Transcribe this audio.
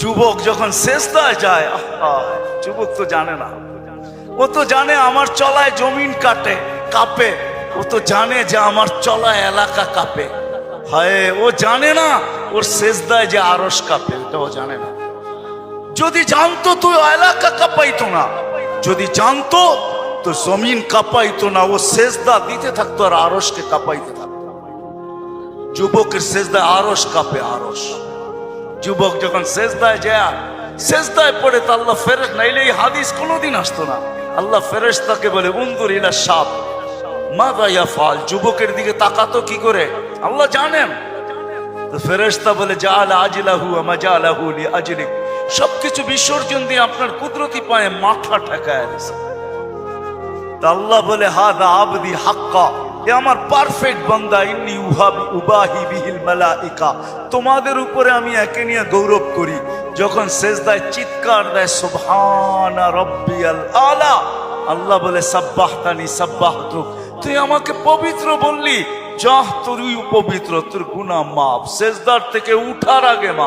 যুবক যখন শেষদায় যায় যুবক তো জানে না। ও তো জানে আমার চলায় জমিন কাটে, কাঁপে। ও তো জানে যে আমার চলায় এলাকা কাঁপে। হায়, ও জানে না, ওর শেষদায় যে আরস কাঁপে, এটা ও জানে না। যদি জানতো তুই এলাকা কাঁপাইতো না, যদি জানতো তো জমিন কাঁপাইতো না, ও শেষদা দিতে থাকতো আর আরসকে কাঁপাইতে থাকতো। যুবকের শেষদায় আরস কাঁপে আরস যুবক যখন শেষদায় যায় শেষদায় পড়ে তো আল্লাহ ফেরেস নাইলে এই হাদিস কোনোদিন আসতো না। আল্লাহ ফেরেস তাকে বলে বন্ধুর ইলা সাপ মা গাইয়া ফাল? যুবকের দিকে তাকাতো কি করে? আল্লাহ জানেন। তো ফেরেশতা বলে যা আলা আজিলাহু আমা যা আলাহু লি আজলিক। সবকিছু বিসর্জন দিয়ে আপনার কুদরতি পায়ে মাথা ঠেকায় দিছে। আল্লাহ বলে, হাদা আবদি হাক্কা। এ আমার পারফেক্ট বান্দা, ইন্নি উহাবি, উবাহি বিহিল মালাইকা। তোমাদের উপরে আমি একে নিয়ে গৌরব করি, যখন সেজদায় চিৎকার দেয়, সুবহানা রব্বিয়াল আলা। আল্লাহ বলে, সাব্বাহতানি, সাব্বাহতুক। তুই আমাকে পবিত্র বললি, যাহ তুই পবিত্র তোর গুনাহ মাপ সেজদার থেকে উঠার আগে মাপ